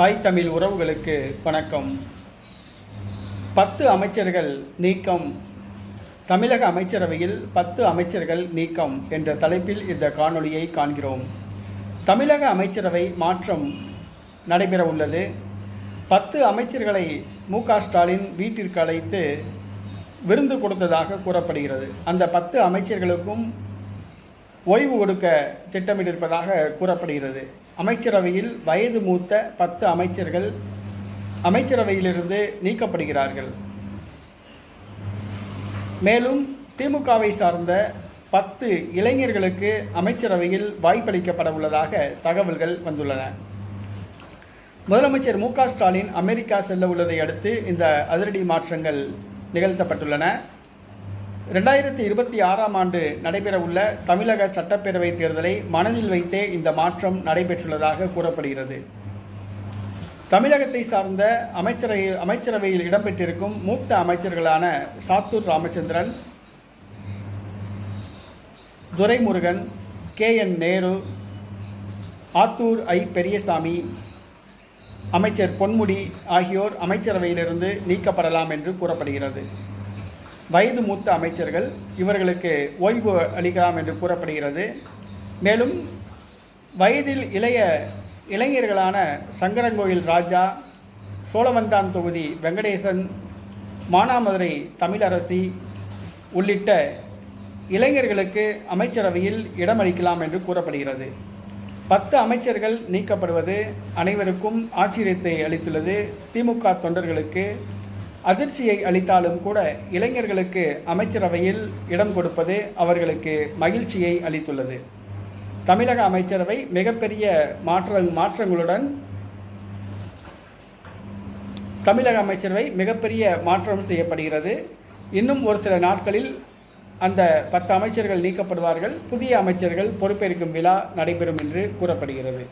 தாய் தமிழ் உறவுகளுக்கு வணக்கம். பத்து அமைச்சர்கள் நீக்கம். தமிழக அமைச்சரவையில் பத்து அமைச்சர்கள் நீக்கம் என்ற தலைப்பில் இந்த காணொளியை காண்கிறோம். தமிழக அமைச்சரவை மாற்றம் நடைபெற உள்ளது. பத்து அமைச்சர்களை மு ஸ்டாலின் வீட்டிற்கு அழைத்து விருந்து கொடுத்ததாக கூறப்படுகிறது. அந்த பத்து அமைச்சர்களுக்கும் ஓய்வு கொடுக்க திட்டமிட்டிருப்பதாக கூறப்படுகிறது. அமைச்சரவையில் வயது மூத்த பத்து அமைச்சர்கள் அமைச்சரவையிலிருந்து நீக்கப்படுகிறார்கள். மேலும் திமுகவை சார்ந்த பத்து இளைஞர்களுக்கு அமைச்சரவையில் வாய்ப்பளிக்கப்பட உள்ளதாக தகவல்கள் வந்துள்ளன. முதலமைச்சர் மு க ஸ்டாலின் அமெரிக்கா செல்ல உள்ளதை அடுத்து இந்த அதிரடி மாற்றங்கள் நிகழ்த்தப்பட்டுள்ளன. ரெண்டாயிரத்தி இருபத்தி ஆறாம் ஆண்டு நடைபெறவுள்ள தமிழக சட்டப்பேரவை தேர்தலை மனதில் வைத்தே இந்த மாற்றம் நடைபெற்றுள்ளதாக கூறப்படுகிறது. தமிழகத்தை சார்ந்த அமைச்சரவை அமைச்சரவையில் இடம்பெற்றிருக்கும் மூத்த அமைச்சர்களான Sattur Ramachandran Duraimurugan K N Nehru Athur I Periyasamy அமைச்சர் பொன்முடி ஆகியோர் அமைச்சரவையிலிருந்து நீக்கப்படலாம் என்று கூறப்படுகிறது. வயது மூத்த அமைச்சர்கள் இவர்களுக்கு ஓய்வு அளிக்கலாம் என்று கூறப்படுகிறது. மேலும் வயதில் இளைய இளைஞர்களான சங்கரங்கோயில் ராஜா சோழவந்தான் தொகுதி வெங்கடேசன் மானாமதுரை தமிழரசி உள்ளிட்ட இளைஞர்களுக்கு அமைச்சரவையில் இடமளிக்கலாம் என்று கூறப்படுகிறது. பத்து அமைச்சர்கள் நீக்கப்படுவது அனைவருக்கும் ஆச்சரியத்தை அளித்துள்ளது. திமுக தொண்டர்களுக்கு அதிர்ச்சியை அளித்தாலும் கூட இளைஞர்களுக்கு அமைச்சரவையில் இடம் கொடுப்பது அவர்களுக்கு மகிழ்ச்சியை அளித்துள்ளது. தமிழக அமைச்சரவை மிகப்பெரிய மாற்ற மாற்றங்களுடன் தமிழக அமைச்சரவை மிகப்பெரிய மாற்றம் செய்யப்படுகிறது. இன்னும் ஒரு சில நாட்களில் அந்த பத்து அமைச்சர்கள் நீக்கப்படுவார்கள். புதிய அமைச்சர்கள் பொறுப்பேற்கும் விழா நடைபெறும் என்று கூறப்படுகிறது.